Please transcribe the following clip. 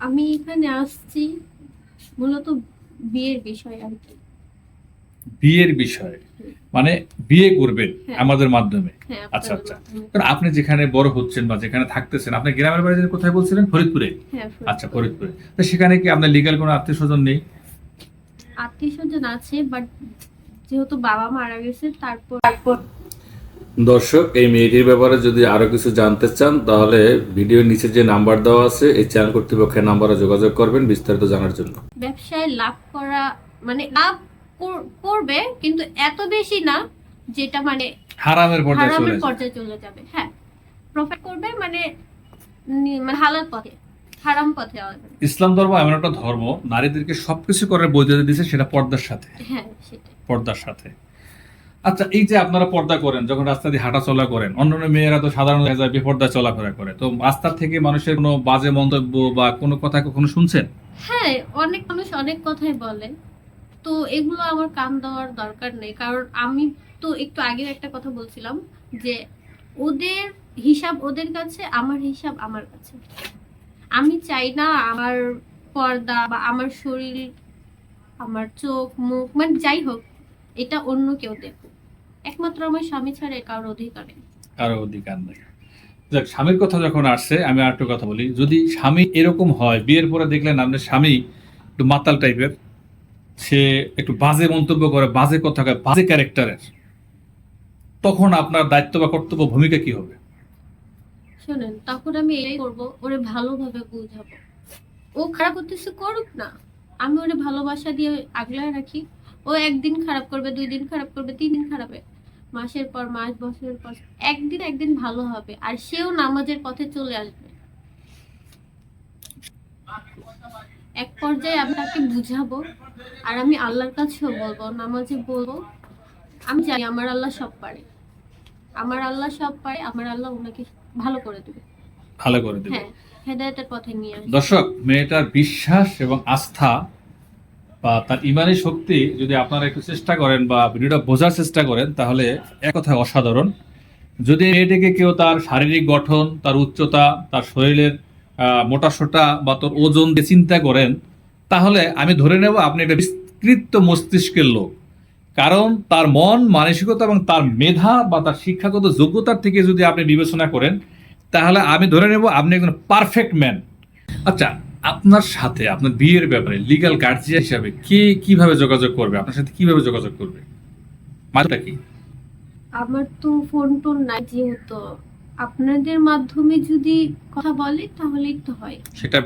আমি এখানে আসছি মূলত বিয়ের বিষয় আর কি। বিয়ের বিষয়ে? মানে বিয়ে করবেন হ্যাঁ। আমাদের মাধ্যমে? হ্যাঁ আচ্ছা, আচ্ছা। কারণ আপনি যেখানে বড় হচ্ছেন বা যেখানে থাকতেছেন আপনি গ্রামের বাড়ি যেন কোথায় বলছিলেন? ফরিদপুরে? হ্যাঁ আচ্ছা ফরিদপুরে। তো সেখানে কি আপনার লিগাল কোনো আত্মীয় স্বজন নেই? আত্মীয় স্বজন আছে বাট যেহেতু বাবা মারা গেছে তারপর তারপর দর্শক এই মেয়েটির ব্যাপারে যদি আরও কিছু জানতে চান তাহলে ভিডিওর নিচে যে নাম্বার দেওয়া আছে এই চ্যানেল কর্তৃপক্ষের নাম্বারে যোগাযোগ করবেন বিস্তারিত জানার জন্য। ব্যবসায় লাভ করা মানে লাভ করবে কিন্তু এত বেশি না যেটা মানে হারামের পর্যায়ে চলে যাবে। হ্যাঁ প্রফিট করবে মানে মানে হালাল পথে হারাম পথে না। ইসলাম ধর্ম এমন একটা ধর্ম নারীদেরকে সবকিছু করার বৈধতা দিয়েছে সেটা পর্দার সাথে। হ্যাঁ সেটাই। পর্দার সাথে। আচ্ছা এই যে আপনারা পর্দা করেন, যখন রাস্তা দিয়ে হাঁটা চলা করেন, অন্যান্য মেয়েরা তো সাধারণ দেখা যায় বেপর্দা চলাফেরা করে। তো রাস্তা থেকে মানুষের কোনো বাজে মন্তব্য বা কোনো কথা কখনো শুনছেন? হ্যাঁ অনেক মানুষ অনেক কথাই বলে। তো এগুলো আমার কান দেওয়ার দরকার নেই, কারণ আমি তো একটু আগেও একটা কথা বলছিলাম যে ওদের হিসাব ওদের কাছে, আমার হিসাব আমার কাছে। আমি চাই না আমার পর্দা বা আমার শরীর, আমার চোখ, মুখ মানে যাই হোক, এটা অন্য কেউ দেখুক। একমাত্র আমার স্বামী ছাড়া কারোর অধিকার নেই। কারও অধিকার নেই। যাক স্বামীর কথা যখন আসছে আমি আর একটু কথা বলি। যদি স্বামী এরকম হয় বিয়ের পরে দেখলেন আপনার স্বামী একটু মাতাল টাইপের সে একটু বাজে মন্তব্য করে বাজে কথা কয় বাজে ক্যারেক্টারের তখন আপনার দায়িত্ব বা কর্তব্য ভূমিকা কি হবে? শোনেন তখন আমি এটাই করব ওরে ভালোভাবে বুঝাবো। ও খারাপ করতেছে করুক না। আমি ওরে ভালোবাসা দিয়ে আগলায় রাখি। ও একদিন খারাপ করবে দুই দিন খারাপ করবে তিন দিন খারাপ। মাসের পর মাস বছরের পর একদিন একদিন ভালো হবে আর সেও নামাজের পথে চলে আসবে। এক পর্যায়ে আমি তাকে বুঝাবো আর আমি আল্লাহর কাছেও বলব নামাজে বলব আমি জানি আমার আল্লাহ সব পারে। আমার আল্লাহ সব পারে আমার আল্লাহ ওনাকে ভালো করে দেবে। ভালো করে দেবে। হ্যাঁ হেদায়তের পথে নিয়ে আসবে। দর্শক মেয়েটার বিশ্বাস এবং আস্থা বা তার ইমানি শক্তি যদি আপনারা একটু চেষ্টা করেন বা ভিডিওটা বোঝার চেষ্টা করেন, তাহলে এক কথায় অসাধারণ। যদি মেয়েটিকে কেউ তার শারীরিক গঠন, তার উচ্চতা, তার শরীরের মোটাসোটা বা তোর ওজন দিয়ে চিন্তা করেন, তাহলে আমি ধরে নেব আপনি একটা বিস্তৃত মস্তিষ্কের লোক। কারণ তার মন, মানসিকতা এবং তার মেধা বা তার শিক্ষাগত যোগ্যতার থেকে যদি আপনি বিবেচনা করেন, তাহলে আমি ধরে নেব আপনি একজন পারফেক্ট ম্যান আচ্ছা আপনার সাথে আপনার বিয়ের ব্যাপারে লিগাল গার্জিয়ান হিসাবে কে কীভাবে যোগাযোগ করবে? আপনার সাথে কীভাবে যোগাযোগ করবে? মাত্রা কি? আমার তো ফোন টোন নাই যেহেতু। আপনাদের মাধ্যমে যদি কথা বলে তাহলেই তো হয়। সেটা